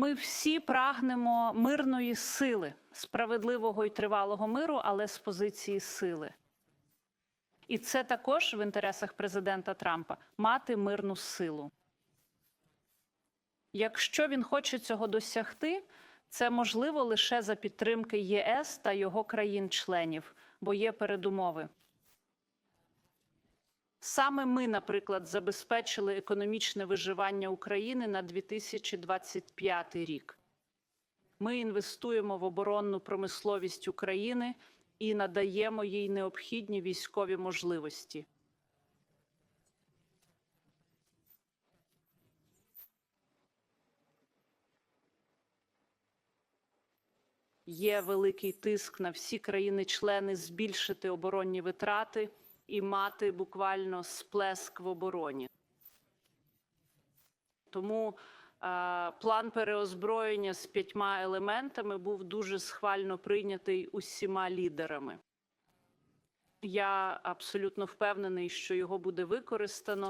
Ми всі прагнемо мирної сили, справедливого і тривалого миру, але з позиції сили. І це також в інтересах президента Трампа мати мирну силу. Якщо він хоче цього досягти, це можливо лише за підтримки ЄС та його країн-членів, бо є передумови. Саме ми, наприклад, забезпечили економічне виживання України на 2025 рік. Ми інвестуємо в оборонну промисловість України і надаємо їй необхідні військові можливості. Є великий тиск на всі країни-члени збільшити оборонні витрати і мати буквально сплеск в обороні. Тому е, план переозброєння з п'ятьма елементами був дуже схвально прийнятий усіма лідерами. Я абсолютно впевнений, що його буде використано